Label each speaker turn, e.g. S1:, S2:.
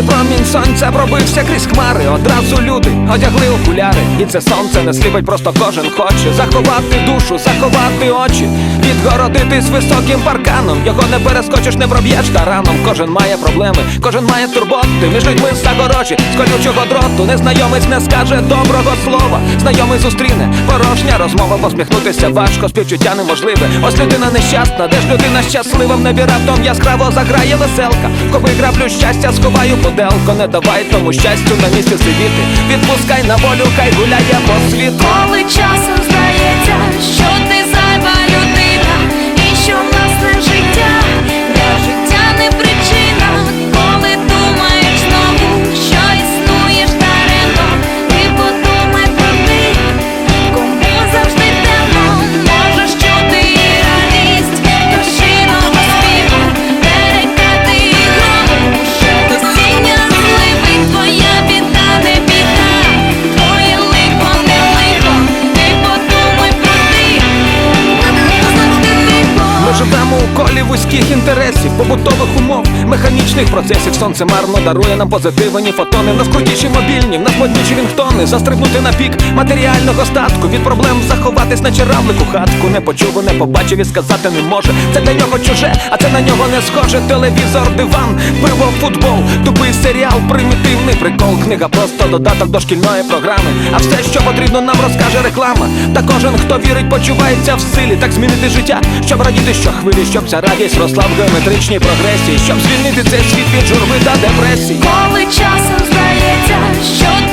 S1: Яскравий промінь сонця пробився крізь хмари. Одразу люди одягли окуляри. І це сонце не сліпить, просто кожен хоче заховати душу, заховати очі, відгородитись високим парканом. Його не перескочиш, не проб'єш тараном. Кожен має проблеми, кожен має турботи. Між людьми загорожі, з колючого дроту. Незнайомець не скаже доброго слова. Знайомий зустріне, порожня розмова, посміхнутися важко, співчуття неможливе. Ось людина нещасна, де ж людина щаслива в небі раптом яскраво заграє веселка. Коли граблю щастя, сховаю поделко. Не давай тому щастю на місці сидіти. Відпускай на волю, хай гуляє по світу. acontece, como todo механічних процесів. Сонце марно дарує нам позитивні фотони. В нас крутіші мобільні, в нас модніші вінгтони. Застрибнути на пік матеріального статку. Від проблем заховатись на черавлику хатку. Не почув, не побачив і сказати не може. Це для нього чуже, а це на нього не схоже. Телевізор, диван, пиво, футбол, тупий серіал, примітивний прикол. Книга просто додаток до шкільної програми. А все, що потрібно, нам розкаже реклама. Та кожен, хто вірить, почувається в силі. Так змінити життя, щоб радіти щохвилі, щоб ця радість росла в геометричній прогресії, щоб звільнити цей світ від журби та депресії.
S2: Коли часом здається, що